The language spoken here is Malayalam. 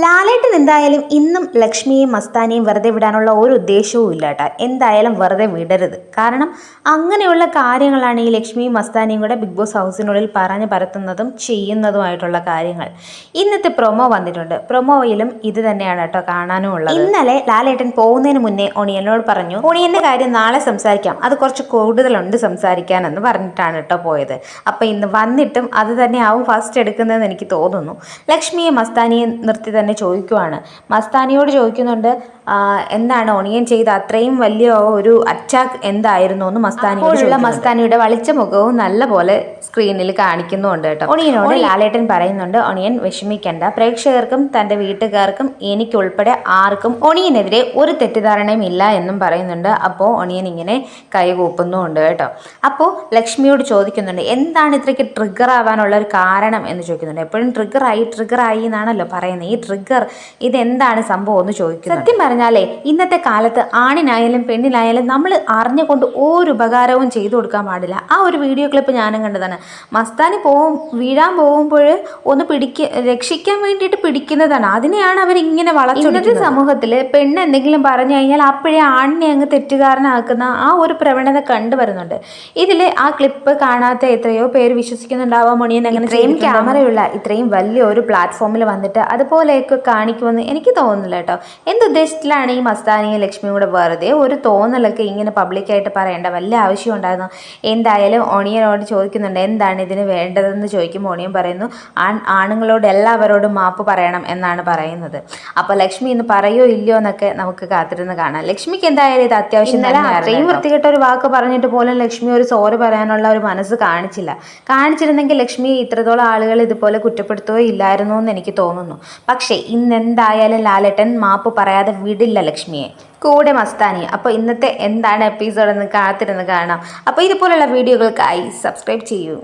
ലാലേട്ടൻ എന്തായാലും ഇന്നും ലക്ഷ്മിയെയും മസ്താനെയും വെറുതെ വിടാനുള്ള ഒരു ഉദ്ദേശവും ഇല്ല കേട്ടോ എന്തായാലും വെറുതെ വിടരുത്. കാരണം അങ്ങനെയുള്ള കാര്യങ്ങളാണ് ഈ ലക്ഷ്മിയും മസ്താനെയും കൂടെ ബിഗ് ബോസ് ഹൗസിനുള്ളിൽ പറഞ്ഞു പരത്തുന്നതും ചെയ്യുന്നതുമായിട്ടുള്ള കാര്യങ്ങൾ. ഇന്നത്തെ പ്രൊമോ വന്നിട്ടുണ്ട്. പ്രൊമോയിലും ഇത് തന്നെയാണ് കേട്ടോ കാണാനും ഉള്ളത്. ഇന്നലെ ലാലേട്ടൻ പോകുന്നതിന് മുന്നേ ഒണിയനോട് പറഞ്ഞു ഒണിയന്റെ കാര്യം നാളെ സംസാരിക്കാം. അത് കുറച്ച് കൂടുതലുണ്ട് സംസാരിക്കാനെന്ന് പറഞ്ഞിട്ടാണ് കേട്ടോ പോയത്. അപ്പം ഇന്ന് വന്നിട്ടും അത് തന്നെയാവും ഫസ്റ്റ് എടുക്കുന്നതെന്ന് എനിക്ക് തോന്നുന്നു. ലക്ഷ്മിയെ മസ്താനിയെ നിർത്തി തന്നെ ചോദിക്കുവാണ്. മസ്താനിയോട് ചോദിക്കുന്നുണ്ട് എന്താണ് ഒണിയൻ ചെയ്ത അത്രയും വലിയ ഒരു അറ്റാക്ക് എന്തായിരുന്നു? എന്ന് മസ്താനിയോടുള്ള മസ്താനിയുടെ വളിച്ച മുഖവും നല്ല പോലെ സ്ക്രീനിൽ കാണിക്കുന്നുണ്ട് കേട്ടോ. ഒണിയനോട് ലാലേട്ടൻ പറയുന്നുണ്ട് ഒണിയൻ വിഷമിക്കണ്ട. പ്രേക്ഷകർക്കും തന്റെ വീട്ടുകാർക്കും എനിക്കുൾപ്പെടെ ആർക്കും ഒണിയനെതിരെ ഒരു തെറ്റിദ്ധാരണയും ഇല്ല എന്നും പറയുന്നുണ്ട്. അപ്പോൾ ഒണിയൻ ഇങ്ങനെ കൈകൂപ്പുന്നുമുണ്ട് കേട്ടോ. അപ്പോൾ ലക്ഷ്മിയോട് ചോദിക്കുന്നുണ്ട് എന്താണ് ഇത്രയ്ക്ക് ട്രിഗർ ആവാനുള്ള ഒരു കാരണം? എന്ന് ചോദിക്കുന്നുണ്ട്. എപ്പോഴും ട്രിഗർ ആയി ട്രിഗർ ആയി എന്നാണല്ലോ പറയുന്നത്. ഈ ട്രിഗർ ഇതെന്താണ് സംഭവം എന്ന് ചോദിക്കുന്നത്? സത്യം പറഞ്ഞാലേ ഇന്നത്തെ കാലത്ത് ആണിനായാലും പെണ്ണിനായാലും നമ്മൾ അറിഞ്ഞുകൊണ്ട് ഒരു ഉപകാരവും ചെയ്തു കൊടുക്കാൻ പാടില്ല. ആ ഒരു വീഡിയോ ക്ലിപ്പ് ഞാനും കണ്ടതാണ്. മസ്താനി പോവും വീഴാൻ പോകുമ്പോൾ ഒന്ന് പിടിക്ക രക്ഷിക്കാൻ വേണ്ടിയിട്ട് പിടിക്കുന്നതാണ്. അതിനെയാണ് അവർ ഇങ്ങനെ വളർച്ച ഇന്നത്തെ സമൂഹത്തിൽ പെണ്ണ് എന്തെങ്കിലും പറഞ്ഞു കഴിഞ്ഞാൽ അപ്പോഴേ ആണിനെ അങ്ങ് തെറ്റുകാരനാക്കുന്ന ആ ഒരു പ്രവണത കണ്ടുവരുന്നുണ്ട് ഇതിൽ ആ ക്ലിപ്പ് കാണാത്ത എത്രയോ പേര് വിശ്വസിക്കുന്നുണ്ടാവാം മണിയെന്ന് അങ്ങനെ ഇത്രയും ക്യാമറയുള്ള ഇത്രയും വലിയ ഒരു പ്ലാറ്റ്ഫോമിൽ വന്നിട്ട് അതുപോലെയൊക്കെ കാണിക്കുമെന്ന് എനിക്ക് തോന്നുന്നില്ല കേട്ടോ. എന്തുദ്ദേശത്തിലാണ് ഈ മസ്താനിയും ലക്ഷ്മിയും കൂടെ വെറുതെ ഒരു തോന്നലൊക്കെ ഇങ്ങനെ പബ്ലിക്കായിട്ട് പറയേണ്ട വല്ല ആവശ്യം ഉണ്ടായിരുന്നു? എന്തായാലും ഓണിയനോട് ചോദിക്കുന്നുണ്ട് എന്താണ് ഇതിന് വേണ്ടതെന്ന് ചോദിക്കുമ്പോൾ ഓണിയൻ പറയുന്നു ആൺ ആണുങ്ങളോട് എല്ലാവരോടും മാപ്പ് പറയണം എന്നാണ് പറയുന്നത്. അപ്പോൾ ലക്ഷ്മി ഇന്ന് പറയോ ഇല്ലയോ എന്നൊക്കെ നമുക്ക് കാത്തിരുന്ന് കാണാം. ലക്ഷ്മിക്ക് എന്തായാലും ഇത് അത്യാവശ്യം അത്രയും വൃത്തികെട്ട ഒരു വാക്ക് പറഞ്ഞിട്ട് പോലും ലക്ഷ്മി ഒരു സോറി പറയാനുള്ള ഒരു മനസ്സ് കാണിച്ചില്ല. കാണിച്ചിരുന്നെങ്കിൽ ലക്ഷ്മി ഇത്രത്തോളം ആളുകൾ ഇതുപോലെ കുറ്റപ്പെടുത്തുകയോ ഇല്ലായിരുന്നു എന്ന് എനിക്ക് തോന്നുന്നു. പക്ഷേ ഇന്ന് എന്തായാലും ലാലേട്ടൻ മാപ്പ് പറയാതെ വിടില്ല ലക്ഷ്മിയെ. കൂടെ മസ്താനി അപ്പോൾ ഇന്നത്തെ എന്താണ് എപ്പിസോഡ് എന്ന് കാത്തിരുന്ന് കാണാം. അപ്പോൾ ഇതുപോലുള്ള വീഡിയോകൾക്കായി സബ്സ്ക്രൈബ് ചെയ്യൂ.